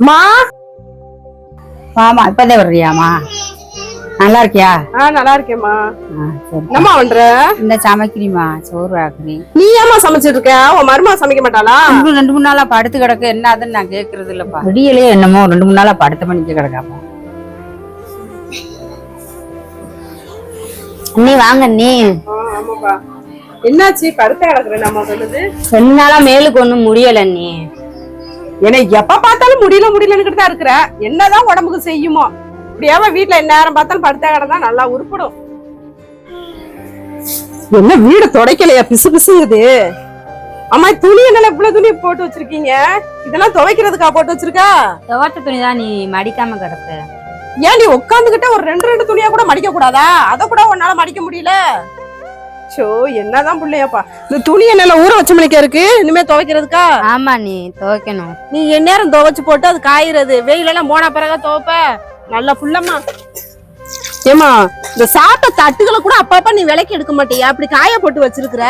மா? ஆமா இப்பதான் வர்றியாமா நல்லா இருக்கியா ஆ நல்லா இருக்கேம்மா என்னம்மா பண்ற? இந்த சமைக்கிறீமா சோறு ஆக்குறேன் நீ ஏமா சமைச்சிட்டு இருக்க உன் மருமா சமைக்க மாட்டாளா? ரெண்டு ரெண்டு மூணு நாளா படுத்து கிடக்கு. என்னதுன்னு நான் கேக்குறது இல்லப்பா விடியலையே என்னமோ ரெண்டு மூணு நாளா படுத்த மணிக்கு கிடக்காப்பா. அண்ணி வாங்க ஆமாப்பா. என்னாச்சு? படுத்த கிடக்குறேன் நம்ம சொல்லுது. ரெண்டு நாளா மேலுக்கு ஒண்ணும் முடியல அண்ணி ஏன்னா எப்ப பார்த்தாலும் முடியல முடியலன்னு தான் இருக்கிற. என்னதான் உடம்புக்கு செய்யுமோ. இப்படியாவ வீட்டுல என்ன நேரம் பார்த்தாலும் படுத்த கிடந்தா நல்லா உருப்படும். என்ன வீடு துடைக்கலையா? பிசு பிசுங்குது. அம்மா துணி என்ன இவ்வளவு துணி போட்டு வச்சிருக்கீங்க? இதெல்லாம் துவைக்கிறதுக்கா போட்டு வச்சிருக்கா? துவச்ச துணி தான் நீ மடிக்காம கிடக்கு. ஏன் நீ உட்காந்துகிட்ட ஒரு ரெண்டு ரெண்டு துணியா கூட மடிக்க கூடாதா அத கூட உன்னால மடிக்க முடியல. சோ என்னதான் பிள்ளையாப்பா. இந்த துணி என்ன ஊற வச்ச மணிக்க இருக்கு? இனிமே துவைக்கிறதுக்கா? ஆமா நீ துவைக்கணும். நீ எந்நேரம் துவைச்சு போட்டு அது காயிறது. வெயிலெல்லாம் போன பிறகு துவைப்ப. நல்லா புள்ளம்மா. ஏமா இந்த சாப்பிட்ட தட்டுகளை கூட அப்பப்ப நீ விலைக்கு எடுக்க மாட்டியா? அப்படி காய போட்டு வச்சிருக்கிற?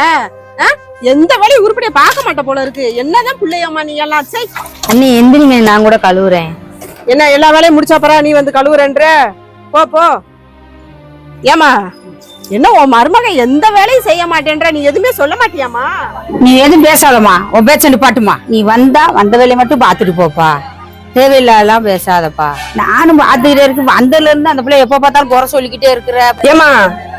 எந்த வேலையும் உருப்படியா பார்க்க மாட்ட போல இருக்கு. என்னதான் பிள்ளையம்மா நீ எல்லாம்? சை. அண்ணி எந்திரிங்க. நான் கூட கழுவுறேன். என்ன எல்லா வேலையும் முடிச்சா அப்புறம் நீ வந்து கழுவுறன்ற? போ போ. ஏமா என்ன உன் மருமக எந்த வேலையும் செய்ய மாட்டேன்ற நீ எதுவுமே சொல்ல மாட்டியாமா நீ எதுவும் பேசாதம்மா. உன் பேச்ச பாட்டுமா நீ வந்தா வந்த வேலையை மட்டும் பாத்துட்டு போப்பா. தேவையில்லாம் பேசாதப்பா. நானும் பாத்துக்கிட்டே இருக்கு வந்ததுல இருந்து அந்த பிள்ளை எப்ப பார்த்தாலும் குறை சொல்லிக்கிட்டே இருக்கிற. ஏமா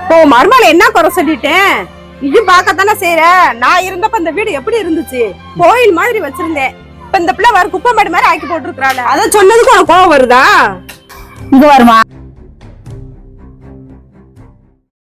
இப்போ உன் மருமகளை என்ன குறை சொல்லிட்டேன்? நீயும் பார்க்கத்தானே செய்யற நான் இருந்தப்ப இந்த வீடு எப்படி இருந்துச்சு? கோயில் மாதிரி வச்சிருந்தேன். இப்ப இந்த பிள்ளை வர குப்பை மேடு மாதிரி ஆக்கி போட்டுருக்காள் அத சொன்னதுக்கு உனக்கு கோவம் வருதா? இங்க வருமா